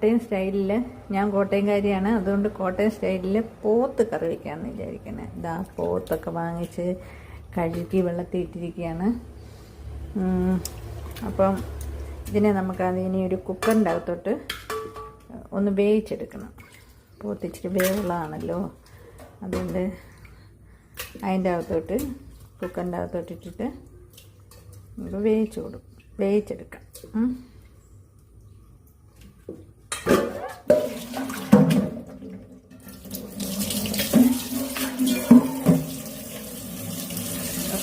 കോട്ടയം സ്റ്റൈലിൽ ഞാൻ കോട്ടയംകാരിയാണ്. അതുകൊണ്ട് കോട്ടയം സ്റ്റൈലിൽ പോത്ത് കറി വയ്ക്കാമെന്ന് വിചാരിക്കുന്നത് ഇതാ പോത്തൊക്കെ വാങ്ങിച്ച് കഴുകി വെള്ളത്തിൽ ഇട്ടിരിക്കുകയാണ് അപ്പം ഇതിനെ നമുക്ക് അതിനെ ഒരു കുക്കറിന്റെ അകത്തോട്ട് ഒന്ന് വേവിച്ചെടുക്കണം. പോത്ത് ഇച്ചിരി വേവുള്ളതാണല്ലോ. അതുകൊണ്ട് അതിന്റെ അകത്തോട്ട് കുക്കറിന്റെ അകത്തോട്ട് ഇട്ടിട്ട് നമുക്ക് വേവിച്ച് കൊടുക്കും വേവിച്ചെടുക്കാം.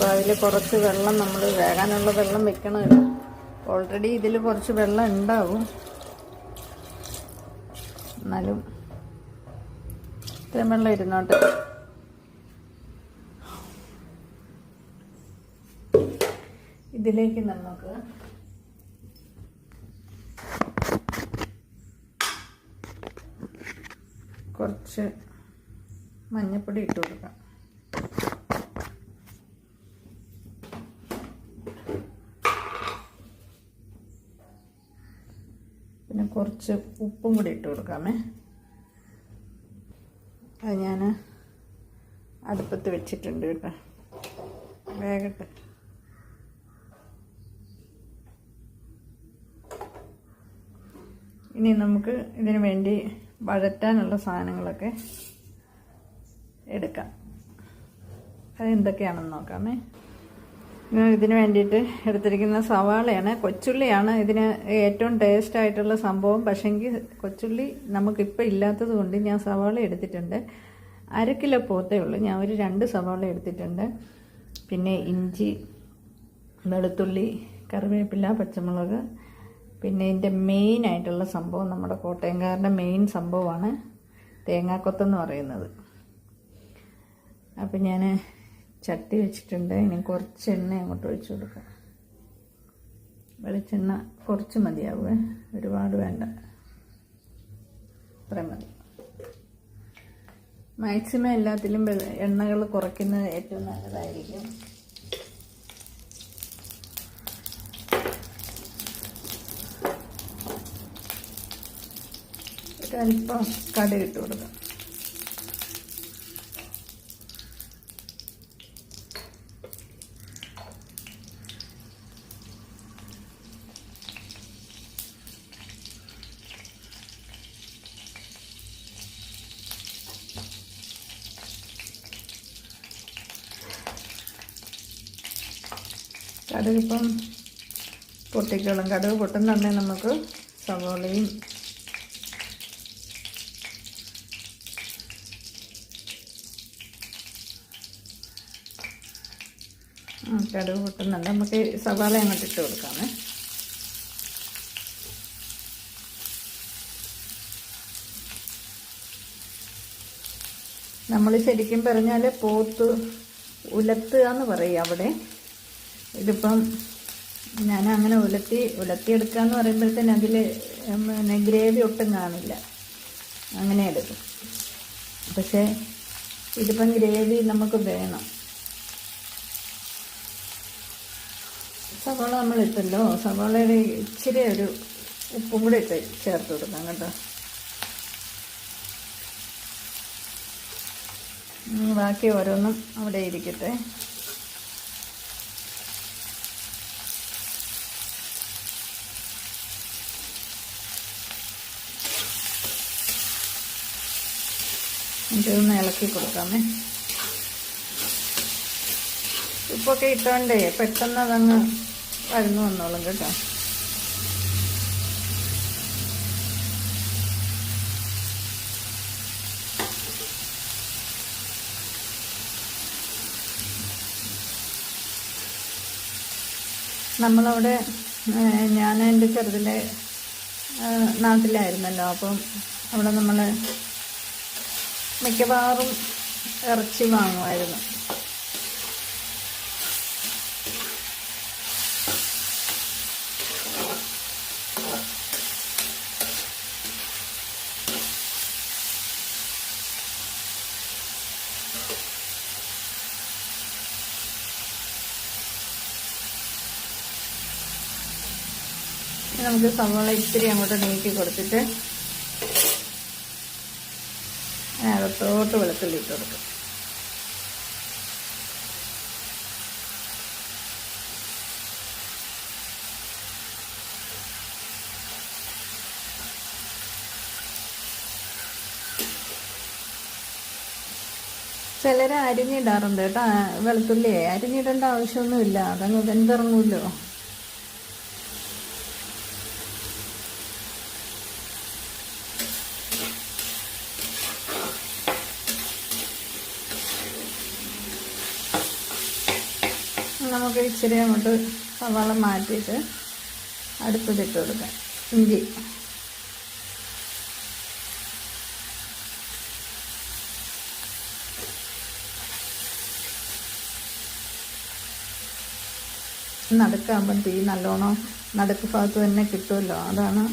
അപ്പോൾ അതിൽ കുറച്ച് വെള്ളം നമ്മൾ വേകാനുള്ള വെള്ളം വെക്കണമല്ലോ. ഓൾറെഡി ഇതിൽ കുറച്ച് വെള്ളം ഉണ്ടാവും. എന്നാലും ഇത്രയും വെള്ളം ഇരുന്നോട്ടെ. ഇതിലേക്ക് നമുക്ക് കുറച്ച് മഞ്ഞൾപ്പൊടി ഇട്ട് കൊടുക്കാം. പിന്നെ കുറച്ച് ഉപ്പും കൂടി ഇട്ട് കൊടുക്കാമേ. അത് ഞാൻ അടുപ്പത്ത് വെച്ചിട്ടുണ്ട് കേട്ടോ. വേഗട്ടെ. ഇനി നമുക്ക് ഇതിനു വേണ്ടി വഴറ്റാനുള്ള സാധനങ്ങളൊക്കെ എടുക്കാം. അതെന്തൊക്കെയാണെന്ന് നോക്കാമേ. ഇതിന് വേണ്ടിയിട്ട് എടുത്തിരിക്കുന്ന സവാളയാണ്. കൊച്ചുള്ളിയാണ് ഇതിന് ഏറ്റവും ടേസ്റ്റ് ആയിട്ടുള്ള സംഭവം. പക്ഷേങ്കിൽ കൊച്ചുള്ളി നമുക്കിപ്പോൾ ഇല്ലാത്തത് കൊണ്ട് ഞാൻ സവാള എടുത്തിട്ടുണ്ട്. അര കിലോ പോത്തേ ഉള്ളൂ. ഞാൻ ഒരു രണ്ട് സവാള എടുത്തിട്ടുണ്ട്. പിന്നെ ഇഞ്ചി വെളുത്തുള്ളി കറിവേപ്പില പച്ചമുളക്. പിന്നെ ഇതിന്റെ മെയിൻ ആയിട്ടുള്ള സംഭവം നമ്മുടെ കോട്ടയംകാരുടെ മെയിൻ സംഭവമാണ് തേങ്ങാക്കൊത്തെന്ന് പറയുന്നത്. അപ്പം ഞാൻ ചട്ടി വെച്ചിട്ടുണ്ട്. ഇനി കുറച്ച് എണ്ണ അങ്ങോട്ട് ഒഴിച്ചു കൊടുക്കാം. വെളിച്ചെണ്ണ കുറച്ച് മതിയാവുമേ ഒരുപാട് വേണ്ട. ഇത്രയും മതി. മാക്സിമം എല്ലാത്തിലും എണ്ണകൾ കുറയ്ക്കുന്നത് ഏറ്റവും നല്ലതായിരിക്കും. ഒരല്പം കടുക് ഇട്ട് കൊടുക്കാം. കടുക് ഇപ്പം പൊട്ടിക്കോളും കടുക് പൊട്ടുന്നുണ്ടെ നമുക്ക് സവോളയും കടുക് പൊട്ടുന്നുണ്ട് നമുക്ക് സവാള അങ്ങോട്ട് ഇട്ട് കൊടുക്കാമേ. നമ്മൾ ശരിക്കും പറഞ്ഞാൽ പോത്ത് ഉലത്തുക എന്ന് പറയും അവിടെ. ഇതിപ്പം ഞാൻ അങ്ങനെ ഉലത്തി ഉലത്തിയെടുക്കുക എന്ന് പറയുമ്പോഴത്തേന് അതിൽ പിന്നെ ഗ്രേവി ഒട്ടും കാണില്ല. അങ്ങനെ എടുക്കും. പക്ഷേ ഇതിപ്പം ഗ്രേവി നമുക്ക് വേണം. സവാള നമ്മൾ ഇട്ടല്ലോ സവാളയുടെ ഇച്ചിരി ഒരു ഉപ്പും കൂടി ഇട്ട് ചേർത്ത് കൊടുക്കാം കേട്ടോ. ബാക്കി ഓരോന്നും അവിടെ ഇരിക്കട്ടെ. ഇതൊന്ന് ഇളക്കി കൊടുക്കാമേ. ഉപ്പൊക്കെ ഇട്ടോണ്ടേ പെട്ടെന്ന് അതങ്ങ് വരുന്നു വന്നോളും കേട്ടോ. നമ്മളവിടെ ഞാൻ എന്റെ ചെറുതിലെ നാട്ടിലായിരുന്നല്ലോ. അപ്പം അവിടെ നമ്മൾ മിക്കവാറും ഇറച്ചി വാങ്ങുമായിരുന്നു. നമുക്ക് സവാള ഇത്തിരി അങ്ങോട്ട് നീക്കി കൊടുത്തിട്ട് അകത്തോട്ട് വെളുത്തുള്ളി ഇട്ട് കൊടുക്കും. ചിലർ അരിഞ്ഞിടാറുണ്ട് കേട്ടോ വെളുത്തുള്ളിയെ. അരിഞ്ഞിടേണ്ട ആവശ്യമൊന്നുമില്ല. അതങ്ങ് വെന്തിറങ്ങൂല്ലോ നമുക്ക് ഇച്ചിരി അങ്ങോട്ട് സവാള മാറ്റിയിട്ട് അടുപ്പത്തിട്ട് കൊടുക്കാം. ഇഞ്ചി. നടുക്കാകുമ്പം തീ നല്ലോണം നടുക്ക് ഭാഗത്ത് തന്നെ കിട്ടുമല്ലോ. അതാണ്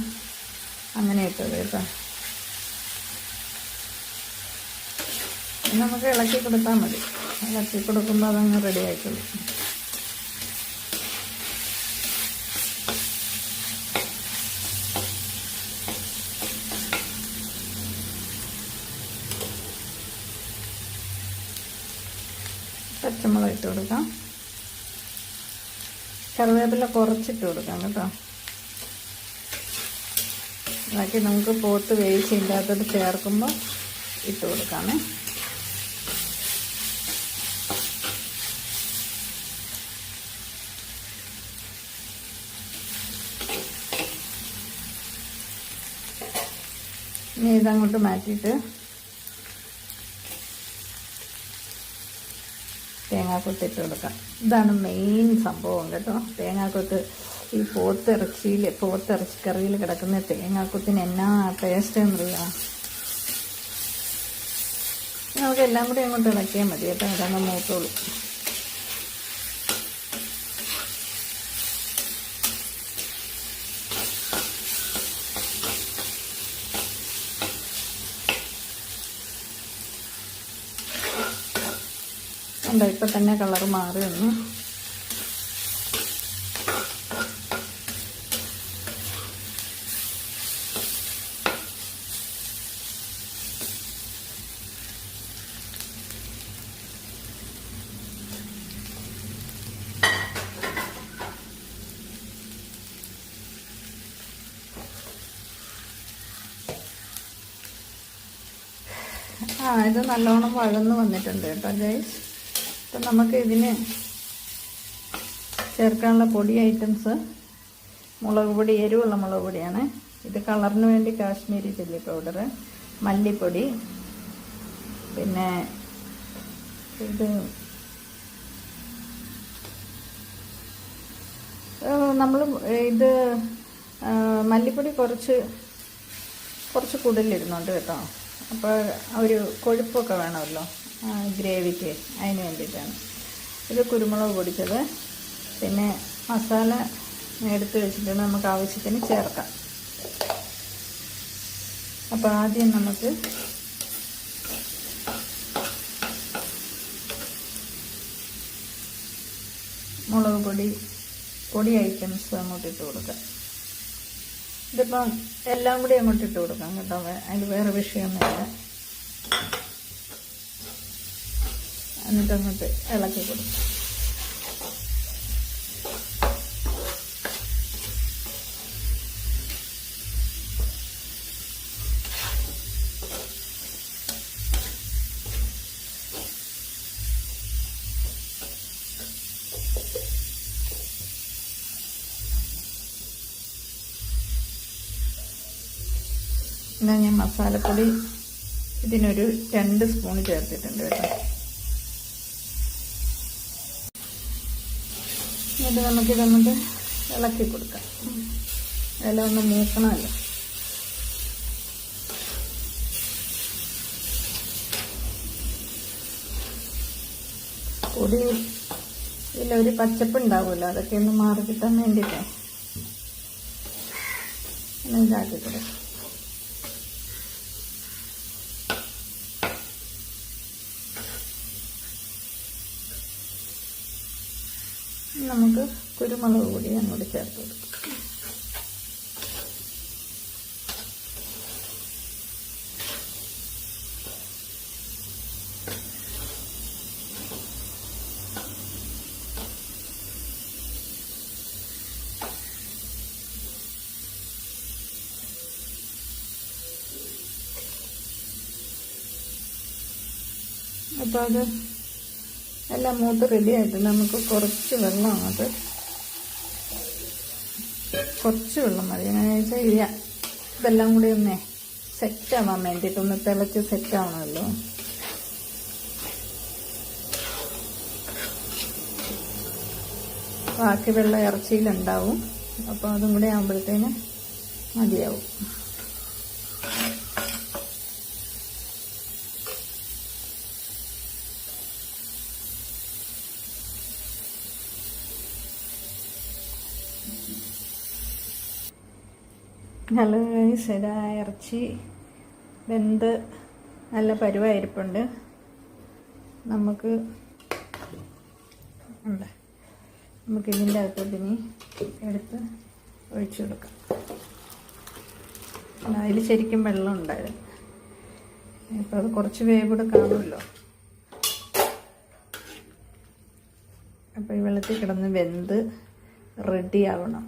അങ്ങനെ ഇട്ടത് കേട്ടോ. നമുക്ക് ഇളക്കി കൊടുത്താൽ മതി. ഇളക്കി കൊടുക്കുമ്പോൾ അതങ്ങ് റെഡി ആയിക്കോളും പച്ചമുളക് ഇട്ട് കൊടുക്കാം. കറിവേപ്പില കുറച്ചിട്ട് കൊടുക്കാം കേട്ടോ. ബാക്കി നമുക്ക് പോത്ത് വേവിച്ചില്ലാത്തത് ചേർക്കുമ്പോൾ ഇട്ട് കൊടുക്കാമേ. ഇനി ഇതങ്ങോട്ട് മാറ്റിയിട്ട് തേങ്ങാക്കൊത്ത് ഇട്ട് കൊടുക്കാം. ഇതാണ് മെയിൻ സംഭവം കേട്ടോ. തേങ്ങാക്കൊത്ത് ഈ പോത്തിറച്ചിയിൽ പോത്തിറച്ചി കറിയിൽ കിടക്കുന്ന തേങ്ങാക്കൊത്തിന് എന്നാ ടേസ്റ്റ് എന്നറിയാം നമുക്ക് എല്ലാം കൂടി അങ്ങോട്ട് ഇളക്കിയാൽ മതി കേട്ടോ. അതാണ് മൂത്തോളൂ. ഉണ്ടോ ഇപ്പം തന്നെ കളർ മാറി വന്നു. ആ ഇത് നല്ലോണം വഴന്ന് വന്നിട്ടുണ്ട് കേട്ടോ ഗൈസ് അപ്പം നമുക്ക് ഇതിന് ചേർക്കാനുള്ള പൊടി ഐറ്റംസ് മുളക് പൊടി എരിവുള്ള മുളക് പൊടിയാണ്. ഇത് കളറിന് വേണ്ടി കാശ്മീരി ചില്ലി പൗഡർ മല്ലിപ്പൊടി പിന്നെ ഇത് നമ്മൾ ഇത് മല്ലിപ്പൊടി കുറച്ച് കുറച്ച് കൂടുതലിരുന്നുണ്ട് കേട്ടോ. അപ്പോൾ ഒരു കൊഴുപ്പൊക്കെ വേണമല്ലോ. ഗ്രേവിക്ക് അതിന് വേണ്ടിയിട്ടാണ്. ഇത് കുരുമുളക് പൊടിച്ചത്. പിന്നെ മസാല എടുത്ത് വെച്ചിട്ടുണ്ട് നമുക്ക് ആവശ്യത്തിന് ചേർക്കാം. അപ്പോൾ ആദ്യം നമുക്ക് മുളക് പൊടി പൊടി ഐറ്റംസ് അങ്ങോട്ട് ഇട്ട് കൊടുക്കാം. ഇതിപ്പം എല്ലാം കൂടി അങ്ങോട്ട് ഇട്ട് കൊടുക്കാം കേട്ടോ. അതിൽ വേറെ വിഷയമൊന്നുമില്ല. എന്നിട്ട് അങ്ങോട്ട് ഇളക്കി കൊടുക്കും. ഞാൻ മസാലപ്പൊടി ഇതിനൊരു രണ്ട് സ്പൂൺ ചേർത്തിട്ടുണ്ട് കേട്ടോ. എന്നിട്ട് നമുക്ക് ഇതൊന്നിട്ട് ഇളക്കി കൊടുക്കാം. എല്ലാം ഒന്ന് മൂക്കണമല്ലോ. പൊടി ഇല്ല ഒരു പച്ചപ്പ് ഉണ്ടാവുമല്ലോ. അതൊക്കെ ഒന്ന് മാറി കിട്ടാൻ വേണ്ടിയിട്ടേ. ഒന്ന് ഇതാക്കി കൊടുക്കാം. നമുക്ക് കുരുമുളക് പൊടി അങ്ങോട്ട് ചേർത്ത് കൊടുക്കും. അപ്പോൾ അത് എല്ലാം മൂത്ത് റെഡി ആയിട്ട് നമുക്ക് കുറച്ച് വെള്ളം അങ്ങോട്ട് കുറച്ച് വെള്ളം മതി. എങ്ങനെയാണെന്ന് ഇല്ല. ഇതെല്ലാം കൂടി ഒന്നേ സെറ്റാവാൻ വേണ്ടിയിട്ട് ഒന്ന് തിളച്ച് സെറ്റാവണമല്ലോ ബാക്കി വെള്ളം ഇറച്ചിയിലുണ്ടാവും. അപ്പോൾ അതും കൂടി ആകുമ്പോഴത്തേന് മതിയാവും. ഗൈസ് ഇതാ ഇറച്ചി വെന്ത് നല്ല പരുവായിരിപ്പുണ്ട്. നമുക്ക് ഉണ്ട്. നമുക്ക് ഇതിന്റെ അകത്തോട്ട് ഇനി എടുത്ത് ഒഴിച്ചു കൊടുക്കാം. അതിൽ ശരിക്കും വെള്ളം ഉണ്ടായിരുന്നു. ഇപ്പം അത് കുറച്ച് വേവ് കൂടെ കാണുമല്ലോ. അപ്പോൾ ഈ വെള്ളത്തിൽ കിടന്ന് വെന്ത് റെഡി ആവണം.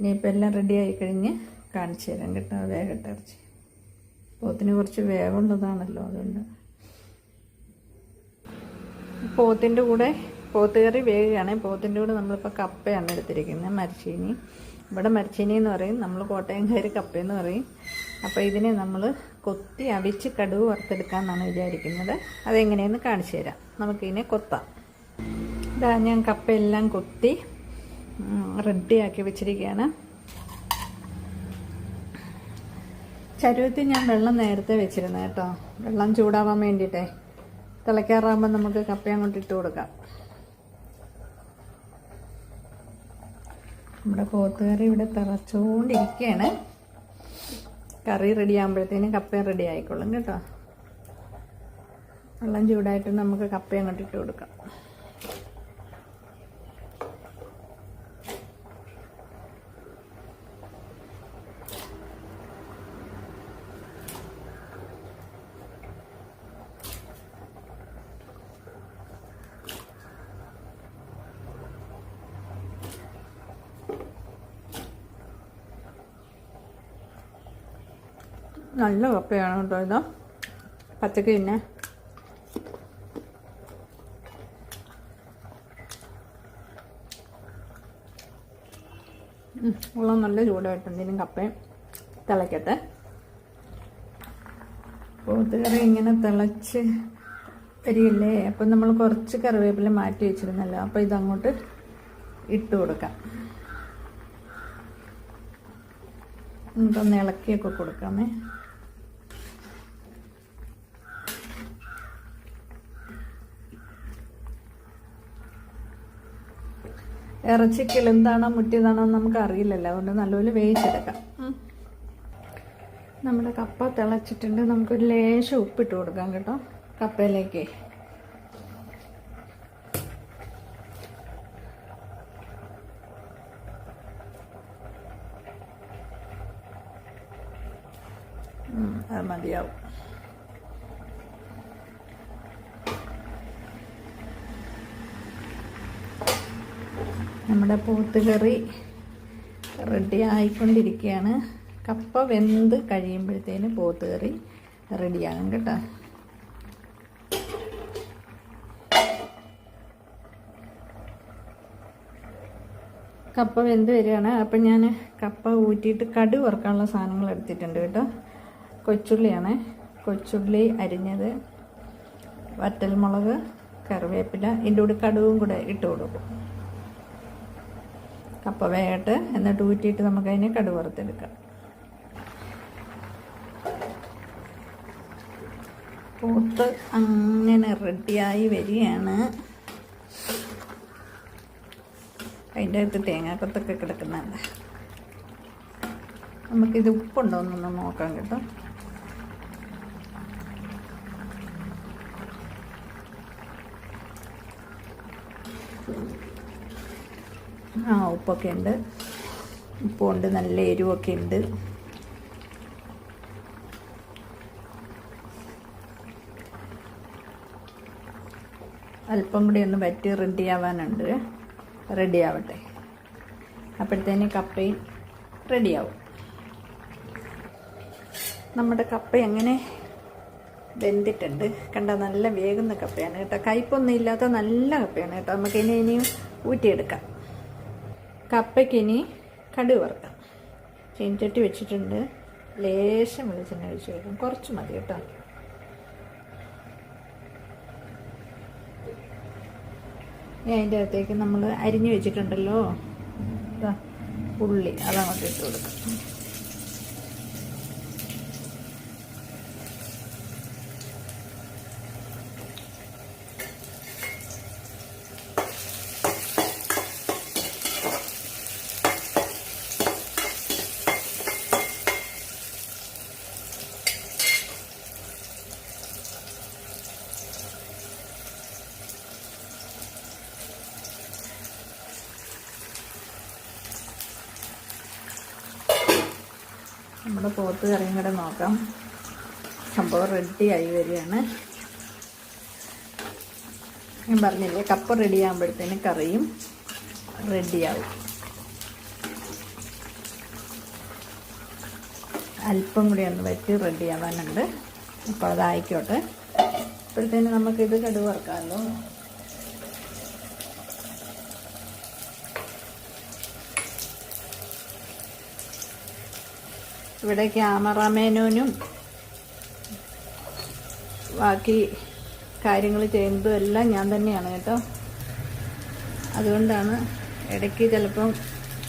ഇനിയിപ്പോൾ എല്ലാം റെഡി ആയി കഴിഞ്ഞ് കാണിച്ചു തരാം കേട്ടോ വേഗട്ടെ ഇറച്ചി. പോത്തിന് കുറച്ച് വേവുള്ളതാണല്ലോ അതുകൊണ്ട്. പോത്തിന്റെ കൂടെ പോത്ത് കറി വേകുകയാണ് പോത്തിന്റെ കൂടെ നമ്മളിപ്പോൾ കപ്പയാണ് എടുത്തിരിക്കുന്നത് മരച്ചീനി. ഇവിടെ മരച്ചീനി എന്ന് പറയും നമ്മൾ കോട്ടയംകാർ കപ്പയെന്ന് പറയും. അപ്പോൾ ഇതിനെ നമ്മൾ കൊത്തി അവിച്ച് കടുവ് വറുത്തെടുക്കാമെന്നാണ് വിചാരിക്കുന്നത്. അതെങ്ങനെയെന്ന് കാണിച്ചു തരാം. നമുക്കിതിനെ കൊത്താം. ഇതാ ഞാൻ കപ്പയെല്ലാം കൊത്തി റെഡിയാക്കി വെച്ചിരിക്കുകയാണ്. ചരുവത്തിൽ ഞാൻ വെള്ളം നേരത്തെ വെച്ചിരുന്നു കേട്ടോ. വെള്ളം ചൂടാവാൻ വേണ്ടിയിട്ടേ. തിളയ്ക്കാറാകുമ്പോൾ നമുക്ക് കപ്പ അങ്ങോട്ട് ഇട്ട് കൊടുക്കാം. നമ്മുടെ പോത്തുകറി ഇവിടെ തിളച്ചുകൊണ്ടിരിക്കുകയാണ് കറി റെഡി ആകുമ്പോഴത്തേന് കപ്പയും റെഡി ആയിക്കോളും കേട്ടോ. വെള്ളം ചൂടായിട്ട് നമുക്ക് കപ്പ അങ്ങോട്ട് ഇട്ട് കൊടുക്കാം. നല്ല കപ്പയാണ് കേട്ടോ ഇത്. പച്ചക്ക് പിന്നെ. ഉള്ള നല്ല ചൂടായിട്ടുണ്ട് എന്തെങ്കിലും കപ്പയും തിളയ്ക്കട്ടെ പോത്തുകറി ഇങ്ങനെ തിളച്ച് വരികയല്ലേ? അപ്പം നമ്മൾ കുറച്ച് കറിവേപ്പില മാറ്റി വെച്ചിരുന്നല്ലോ. അപ്പോൾ ഇതങ്ങോട്ട് ഇട്ട് കൊടുക്കാം. എന്നിട്ടൊന്ന് ഇളക്കിയൊക്കെ കൊടുക്കാമേ. ഇറച്ചി കിളിന്താണോ മുറ്റിയതാണോ നമുക്ക് അറിയില്ലല്ലോ. അതുകൊണ്ട് നല്ലപോലെ വേവിച്ചെടുക്കാം. നമ്മുടെ കപ്പ തിളച്ചിട്ടുണ്ട്. നമുക്കൊരു ലേശം ഉപ്പിട്ട് കൊടുക്കാം കേട്ടോ. കപ്പയിലേക്ക് ഉം, അത് മതിയാവും നമ്മുടെ പോത്തുകറി റെഡി ആയിക്കൊണ്ടിരിക്കുകയാണ്. കപ്പ വെന്ത് കഴിയുമ്പോഴത്തേന് പോത്തുകറി റെഡിയാകും കേട്ടോ. കപ്പ വെന്ത് വരികയാണ്. അപ്പം ഞാൻ കപ്പ ഊറ്റിയിട്ട് കടു വറുക്കാനുള്ള സാധനങ്ങൾ എടുത്തിട്ടുണ്ട് കേട്ടോ. കൊച്ചുള്ളിയാണ്. കൊച്ചുള്ളി അരിഞ്ഞത് വറ്റൽമുളക് കറിവേപ്പില ഇതിന്റെ കൂടെ കടുവും കൂടെ ഇട്ട് കൊടുക്കും. കപ്പ വേകട്ട് എന്നിട്ട് ഊറ്റിയിട്ട് നമുക്കതിനെ കടു വറുത്തെടുക്കാം പൂത്ത് അങ്ങനെ റെഡിയായി വരികയാണ്. അതിന്റെ അകത്ത് തേങ്ങാക്കൊത്തൊക്കെ കിടക്കുന്നുണ്ട്. നമുക്കിത് ഉപ്പുണ്ടോ എന്നൊന്ന് നോക്കാം കേട്ടോ. ആ ഉപ്പൊക്കെ ഉണ്ട്. ഉപ്പുണ്ട് നല്ല എരിവൊക്കെ ഉണ്ട്. അല്പം കൂടി ഒന്ന് വറ്റി റെഡി ആവാനുണ്ട്. റെഡി ആവട്ടെ. അപ്പോഴത്തേന് കപ്പയും റെഡിയാവും നമ്മുടെ കപ്പ എങ്ങനെ വെന്തിട്ടുണ്ട്? കണ്ട നല്ല വേകുന്ന കപ്പയാണ് കേട്ടോ. കയ്പൊന്നും ഇല്ലാത്ത നല്ല കപ്പയാണ് കേട്ടോ. നമുക്ക് ഇനി ഇനിയും ഊറ്റിയെടുക്കാം. കപ്പയ്ക്ക് ഇനി കടുക് വറുക്കാം. ചീൻചട്ടി വെച്ചിട്ടുണ്ട്. ലേശം വെളിച്ചെണ്ണ ഒഴിച്ച് കൊടുക്കും. കുറച്ച് മതി കേട്ടോ. ഇനി അതിന്റെ അകത്തേക്ക് നമ്മൾ അരിഞ്ഞു വെച്ചിട്ടുണ്ടല്ലോ. ഉള്ളി. അതങ്ങോട്ട് ഇട്ട് കൊടുക്കാം. പോത്ത് കറിയും കൂടെ നോക്കാം. സംഭവം റെഡി ആയി വരികയാണ്. ഞാൻ പറഞ്ഞില്ലേ കപ്പ റെഡി ആകുമ്പോഴത്തേന് കറിയും റെഡിയാവും അല്പം കൂടി ഒന്ന് വെച്ച് റെഡി ആവാനുണ്ട്. അപ്പോൾ അതായിക്കോട്ടെ. അപ്പോഴത്തേന് നമുക്കിത് കടുവ് ഇവിടെ ക്യാമറാമാനും ബാക്കി കാര്യങ്ങൾ ചെയ്യുന്നതും എല്ലാം ഞാൻ തന്നെയാണ് കേട്ടോ. അതുകൊണ്ടാണ് ഇടയ്ക്ക് ചിലപ്പം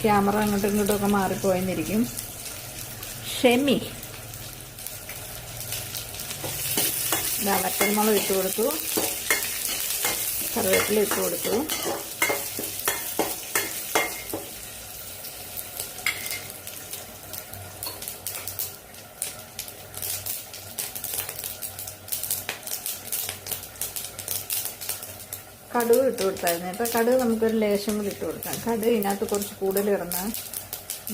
ക്യാമറ അങ്ങോട്ടും ഇങ്ങോട്ടും ഒക്കെ മാറിപ്പോയെന്നിരിക്കും. ഷെമി. വറ്റൽമുളക് ഇട്ട് കൊടുത്തു. കറിവേപ്പില ഇട്ട് കൊടുത്തു. കടുക് ഇട്ട് കൊടുത്തായിരുന്നു. ഇപ്പം കടുക് നമുക്കൊരു ലേശം കൂടി ഇട്ട് കൊടുക്കാം. കടുക് ഇതിനകത്ത് കുറച്ച് കൂടുതൽ കിടന്നാൽ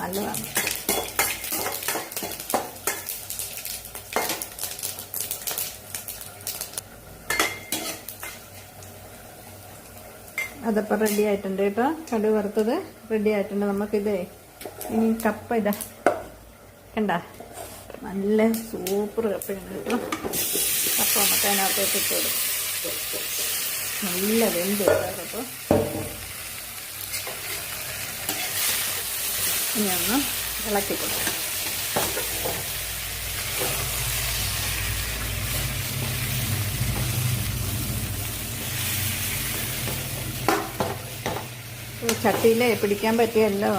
നല്ലതാണ്. അതപ്പോൾ റെഡി ആയിട്ടുണ്ട് കേട്ടോ. കടുക് വറുത്തത് റെഡി ആയിട്ടുണ്ട്. നമുക്കിത് ഇനി കപ്പ ഇതാ. കണ്ട? നല്ല സൂപ്പർ കപ്പയുണ്ട് കേട്ടോ. കപ്പ നമുക്ക് അതിനകത്തോട്ട് ഇട്ട് കൊടുക്കും. നല്ല വെന്ത് കേട്ടോ ഇനി ഒന്ന് ഇളക്കി കൊടുക്കാം. ചട്ടിയിലേ പിടിക്കാൻ പറ്റിയല്ലോ?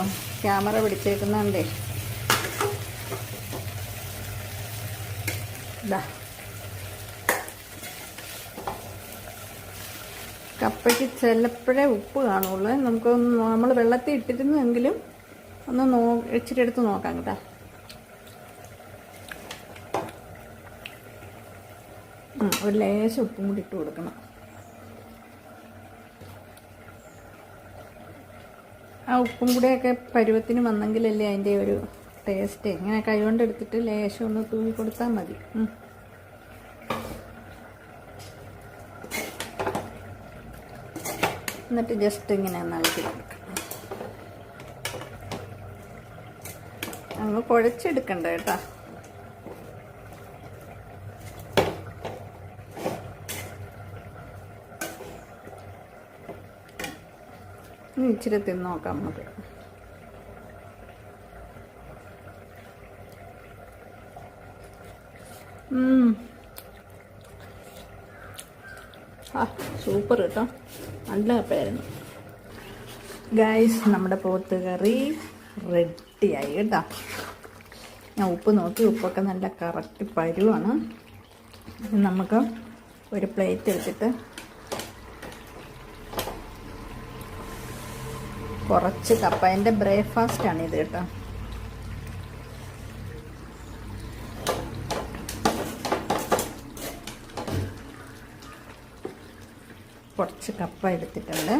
ക്യാമറ പിടിച്ചേക്കുന്നുണ്ടേ ഇതാ കപ്പയ്ക്ക് ചിലപ്പോഴേ ഉപ്പ് കാണുള്ളൂ. നമുക്ക് നമ്മൾ വെള്ളത്തിൽ ഇട്ടിരുന്നെങ്കിലും ഒന്ന് നോ ഇച്ചിരി എടുത്ത് നോക്കാം കേട്ടോ. ഒരു ലേശം ഉപ്പും കൂടി ഇട്ട് കൊടുക്കണം. ആ ഉപ്പും കൂടെയൊക്കെ പരുവത്തിന് വന്നെങ്കിലല്ലേ അതിന്റെ ഒരു ടേസ്റ്റ് ഇങ്ങനെ കൈകൊണ്ട് എടുത്തിട്ട് ലേശം ഒന്ന് തൂവി കൊടുത്താൽ മതി എന്നിട്ട് ജസ്റ്റ് ഇങ്ങനെ ഒന്ന് ഇളക്കി നമ്മൾ കുഴച്ചെടുക്കണ്ട കേട്ടോ. ഇച്ചിരി തിന്ന് നോക്കാം നമുക്ക്. സൂപ്പർ കേട്ടോ. നല്ല കപ്പയായിരുന്നു ഗായ്സ് നമ്മുടെ പോത്ത് കറി റെഡിയായി കേട്ടോ. ഞാൻ ഉപ്പ് നോക്കി ഉപ്പൊക്കെ നല്ല കറക്റ്റ് പരുവാണ്. നമുക്ക് ഒരു പ്ലേറ്റ് എടുത്തിട്ട് കുറച്ച് കപ്പ. എന്റെ ബ്രേക്ക്ഫാസ്റ്റാണ് ഇത് കേട്ടോ. കുറച്ച് കപ്പ എടുത്തിട്ടുണ്ട്.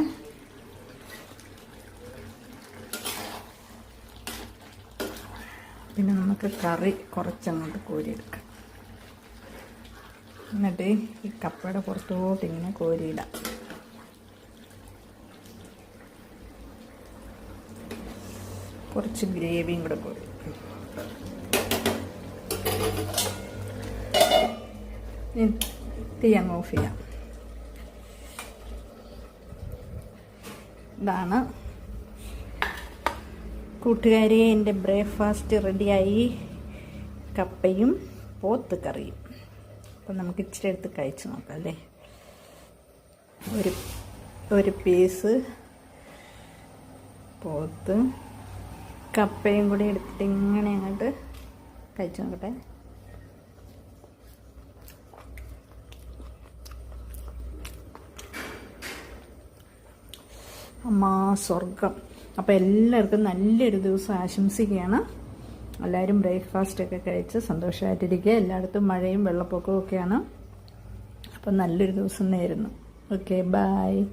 പിന്നെ നമുക്ക് കറി കുറച്ചങ്ങോട്ട് കോരിയെടുക്കാം. എന്നിട്ട് ഈ കപ്പയുടെ പുറത്തോട്ട് ഇങ്ങനെ കോരിയിടാം. കുറച്ച് ഗ്രേവിയും കൂടെ കോരി. തീ അങ്ങ് ഓഫ് ചെയ്യാം. ഇതാണ്. കൂട്ടുകാരെ എന്റെ ബ്രേക്ക്ഫാസ്റ്റ് റെഡിയായി. കപ്പയും പോത്ത് കറിയും. അപ്പം നമുക്ക് ഇച്ചിരി എടുത്ത് കഴിച്ച് നോക്കാം അല്ലേ? ഒരു ഒരു പീസ് പോത്ത്. കപ്പയും കൂടി എടുത്തിട്ട് ഇങ്ങനെ അങ്ങോട്ട് കഴിച്ചു നോക്കട്ടെ. അമ്മാ സ്വർഗം അപ്പോൾ എല്ലാവർക്കും നല്ലൊരു ദിവസം ആശംസിക്കുകയാണ്. എല്ലാവരും ബ്രേക്ക്ഫാസ്റ്റ് ഒക്കെ കഴിച്ച് സന്തോഷമായിട്ടിരിക്കുക. എല്ലായിടത്തും മഴയും വെള്ളപ്പൊക്കവും ഒക്കെയാണ്. അപ്പം നല്ലൊരു ദിവസം നേരുന്നു. Okay bye